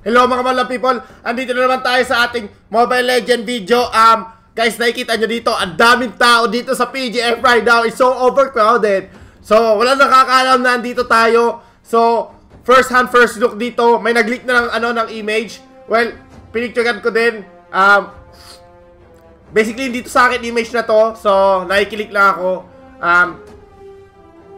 Hello mga mga people, andito na naman tayo sa ating Mobile Legend video. Um, guys, nakikita nyo dito, ang daming tao dito sa PGF right now. It's so overcrowded. So, wala nakakaalam na andito tayo. So, first hand, first look dito. May nag-leak na ng, ano, ng image. Well, pinicturean ko din. Um, basically, dito sa akin image na to. So, nakikilik lang ako. Um,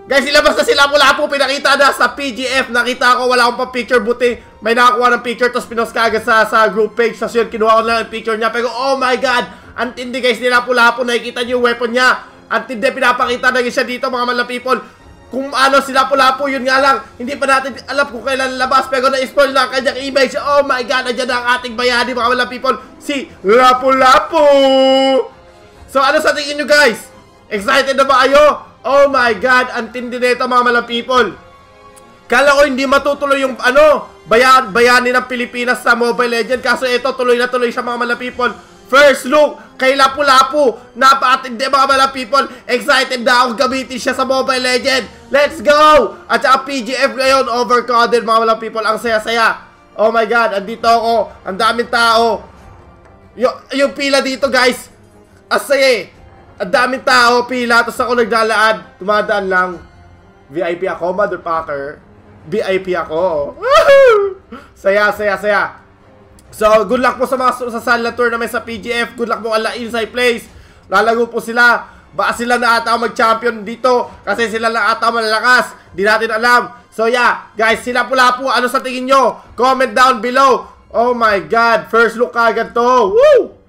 Guys, ilabas na sila mula po. Pinakita na sa PGF. Nakita ko, wala akong pa-picture. Buti may nakakuha ng picture. Tapos pinost ka agad sa, sa group page. Tapos yun, kinuha ko lang yung picture niya. Pero, oh my God! Antindi guys, nila pula po. Nakikita niyo yung weapon niya. Antindi, pinapakita na siya dito, mga mala people. Kung ano sila pula po, yun nga lang. Hindi pa natin alam kung kailan labas. Pero na-spoil na ang kanyang image. Oh my God! Nandiyan na ang ating bayani, mga mala people. Si Lapu-Lapu! So, ano sa tingin nyo guys? Excited na ba kayo? Oh my God, ang tindi nito mga malang people. Kala ko hindi matutuloy yung ano, bayan, bayani ng Pilipinas sa Mobile Legend. Kaso ito, tuloy na tuloy siya mga malang people. First look, kay Lapu-Lapu. Napakatindi mga malang people. Excited na akong gamitin siya sa Mobile Legend. Let's go! At saka PGF ngayon, overcrowded mga malang people. Ang saya-saya. Oh my God, andito ako. Ang daming tao. Y yung pila dito guys, asaya eh. Ang daming tao, pila, tapos ako naglalaan, tumadaan lang. VIP ako, motherfucker. VIP ako. saya, saya, saya. So, good luck po sa mga sa Sala Tournament sa PGF. Good luck po ala inside place. Lalago po sila. Baka sila na ata mag-champion dito kasi sila na ata malalakas. Di natin alam. So yeah, guys, sila pula po. Ano sa tingin nyo? Comment down below. Oh my God, first look agad to. Woo!